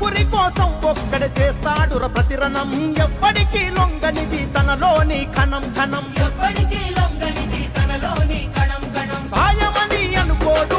పురి కోసం ఒక్కడ చేస్తాడు ప్రతి రణం ఎవ్వడికి లొంగనిది తనలోని కణం ఘనం ఎవ్వడికి లొంగనిది తనలోని కణం ఘనం సాయమని అనుకోడు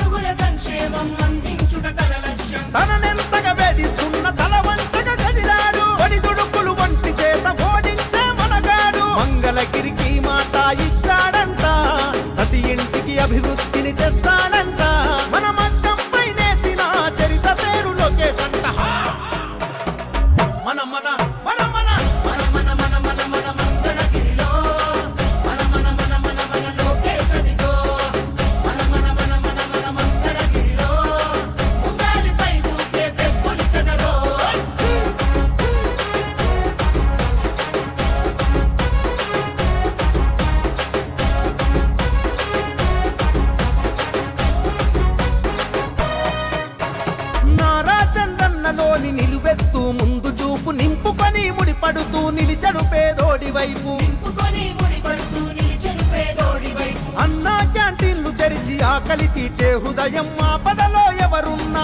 ఆకలి తీర్చే హృదయం ఆపదలో ఎవరున్నా.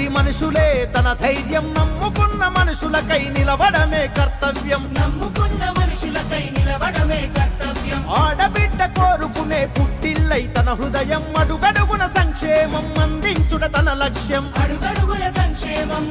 వీరి మనుషులే తన ధైర్యం నమ్ముకున్న మనుషులకై నిలబడమే కర్తవ్యం. నమ్ముకున్న మనుషులకై నిలబడమే కర్తవ్యం. ఆడబిడ్డ కోరుకునే పుట్టిల్లై తన హృదయం అడుగడుగున సంక్షేమం అందించుట తన లక్ష్యం. అడుగడుగున సంక్షేమం